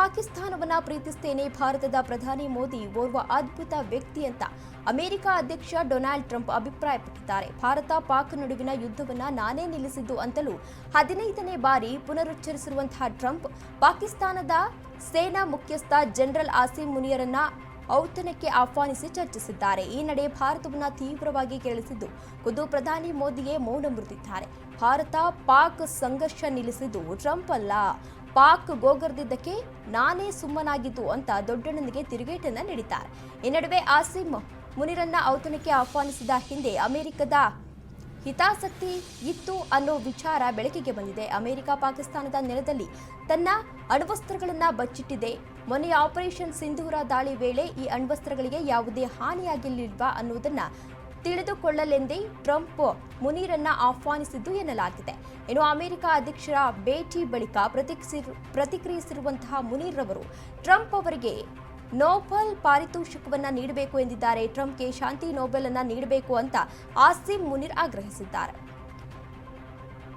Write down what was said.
ಪಾಕಿಸ್ತಾನವನ್ನ ಪ್ರೀತಿಸ್ತೇನೆ, ಭಾರತದ ಪ್ರಧಾನಿ ಮೋದಿ ಓರ್ವ ಅದ್ಭುತ ವ್ಯಕ್ತಿ ಅಂತ ಅಮೆರಿಕ ಅಧ್ಯಕ್ಷ ಡೊನಾಲ್ಡ್ ಟ್ರಂಪ್ ಅಭಿಪ್ರಾಯಪಟ್ಟಿದ್ದಾರೆ. ಭಾರತ ಪಾಕ್ ನಡುವಿನ ಯುದ್ಧವನ್ನ ನಾನೇ ನಿಲ್ಲಿಸಿದ್ದು ಅಂತಲೂ ಹದಿನೈದನೇ ಬಾರಿ ಪುನರುಚ್ಚರಿಸಿರುವಂತಹ ಟ್ರಂಪ್, ಪಾಕಿಸ್ತಾನದ ಸೇನಾ ಮುಖ್ಯಸ್ಥ ಜನರಲ್ ಆಸಿಂ ಮುನಿಯರನ್ನ ಔತಣಕ್ಕೆ ಆಹ್ವಾನಿಸಿ ಚರ್ಚಿಸಿದ್ದಾರೆ. ಈ ನಡೆ ಭಾರತವನ್ನು ತೀವ್ರವಾಗಿ ಕೇಳಿಸಿದ್ದು ಖುದ್ದು ಪ್ರಧಾನಿ ಮೋದಿಯೇ ಮೌನ ಮುರಿದಿದ್ದಾರೆ. ಭಾರತ ಪಾಕ್ ಸಂಘರ್ಷ ನಿಲ್ಲಿಸಿದ್ದು ಟ್ರಂಪ್ ಅಲ್ಲ. ಪಾಕ್ ಗೋಗರ್ದಿದ್ದಕ್ಕೆ ನಾನೇ ಸುಮ್ಮನಾಗಿದ್ದು ಅಂತ ದೊಡ್ಡಣ್ಣನಿಗೆ ತಿರುಗೇಟನ್ನು ನೀಡಿದ್ದಾರೆ. ಈ ನಡುವೆ ಆಸಿಮ್ ಮುನಿರನ್ನ ಔತಣಕ್ಕೆ ಆಹ್ವಾನಿಸಿದ ಹಿಂದೆ ಅಮೆರಿಕದ ಹಿತಾಸಕ್ತಿ ಇತ್ತು ಅನ್ನೋ ವಿಚಾರ ಬೆಳಕಿಗೆ ಬಂದಿದೆ. ಅಮೆರಿಕ ಪಾಕಿಸ್ತಾನದ ನೆಲದಲ್ಲಿ ತನ್ನ ಅಣ್ವಸ್ತ್ರಗಳನ್ನು ಬಚ್ಚಿಟ್ಟಿದೆ. ಮೊನ್ನೆಯ ಆಪರೇಷನ್ ಸಿಂಧೂರ ದಾಳಿ ವೇಳೆ ಈ ಅಣ್ವಸ್ತ್ರಗಳಿಗೆ ಯಾವುದೇ ಹಾನಿಯಾಗಿರಲಿಲ್ವಾ ಅನ್ನುವುದನ್ನು ತಿಳಿದುಕೊಳ್ಳಲೆಂದೇ ಟ್ರಂಪ್ ಮುನೀರನ್ನ ಆಹ್ವಾನಿಸಿದ್ದು ಎನ್ನಲಾಗಿದೆ. ಇನ್ನು ಅಮೆರಿಕ ಅಧ್ಯಕ್ಷರ ಭೇಟಿ ಬಳಿಕ ಪ್ರತಿಕ್ರಿಸಿ, ಪ್ರತಿಕ್ರಿಯಿಸಿರುವಂತಹ ಮುನೀರ್ ಅವರು ಟ್ರಂಪ್ ಅವರಿಗೆ ನೋಬೆಲ್ ಪಾರಿತೋಷಿಕವನ್ನು ನೀಡಬೇಕು ಎಂದಿದ್ದಾರೆ. ಟ್ರಂಪ್ಗೆ ಶಾಂತಿ ನೋಬೆಲ್ ಅನ್ನ ನೀಡಬೇಕು ಅಂತ ಆಸಿಮ್ ಮುನೀರ್ ಆಗ್ರಹಿಸಿದ್ದಾರೆ.